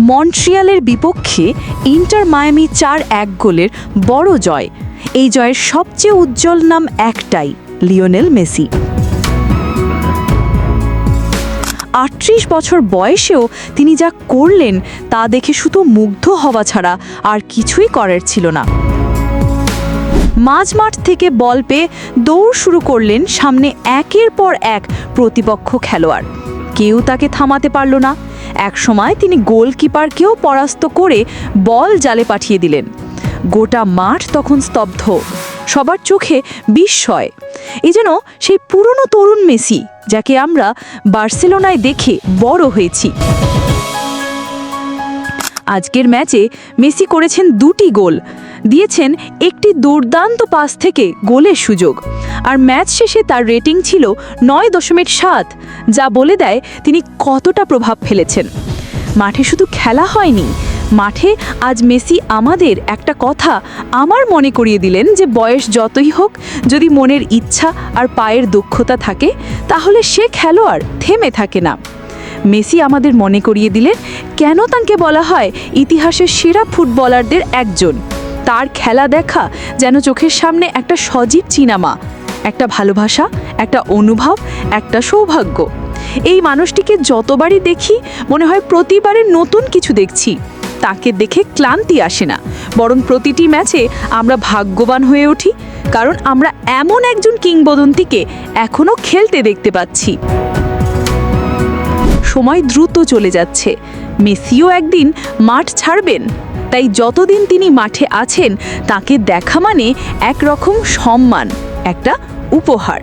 মন্ট্রিয়ালের বিপক্ষে inter Miami চার এক গোলের বড় জয়। এই জয়ের সবচেয়ে উজ্জ্বল নাম একটাই, লিওনেল মেসি। আটত্রিশ বছর বয়সেও তিনি যা করলেন তা দেখে শুধু মুগ্ধ হওয়া ছাড়া আর কিছুই করার ছিল না। মাঝমাঠ থেকে বল পেয়ে দৌড় শুরু করলেন সামনে একের পর এক প্রতিপক্ষ খেলোয়াড়। কেউ তাকে থামাতে পারল না। একসময় তিনি গোলকিপারকেও পরাস্ত করে বল জালে পাঠিয়ে দিলেন। গোটা মাঠ তখন স্তব্ধ। সবার চোখে বিস্ময়। এ যেন সেই পুরনো তরুণ মেসি, যাকে আমরা বার্সেলোনায় দেখে বড় হয়েছি। আজকের ম্যাচে মেসি করেছেন দুটি গোল। দিয়েছেন একটি দুর্দান্ত পাস থেকে গোলের সুযোগ। আর ম্যাচ শেষে তার রেটিং ছিল নয় দশমিক সাত, যা বলে দেয় তিনি কতটা প্রভাব ফেলেছেন। মাঠে শুধু খেলা হয়নি, মাঠে আজ মেসি আমাদের একটা কথা আমার মনে করিয়ে দিলেন যে বয়স যতই হোক, যদি মনের ইচ্ছা আর পায়ের দক্ষতা থাকে, তাহলে সে খেলোয়াড় থেমে থাকে না। মেসি আমাদের মনে করিয়ে দিলেন, কেন তাকে বলা হয় ইতিহাসের সেরা ফুটবলারদের একজন? তার খেলা দেখা যেন চোখের সামনে একটা সজীব চিনামা, একটা ভালোবাসা, একটা অনুভব, একটা সৌভাগ্য। এই মানুষটিকে যতবারই দেখি, মনে হয় প্রতিবারে নতুন কিছু দেখছি। তাকে দেখে ক্লান্তি আসে না। বরং প্রতিটি ম্যাচে আমরা ভাগ্যবান হয়ে উঠি, কারণ আমরা এমন একজন কিংবদন্তিকে এখনও খেলতে দেখতে পাচ্ছি। সময় দ্রুত চলে যাচ্ছে। মেসিও একদিন মাঠ ছাড়বেন, তাই যতদিন তিনি মাঠে আছেন, তাকে দেখা মানে একরকম সম্মান, একটা উপহার।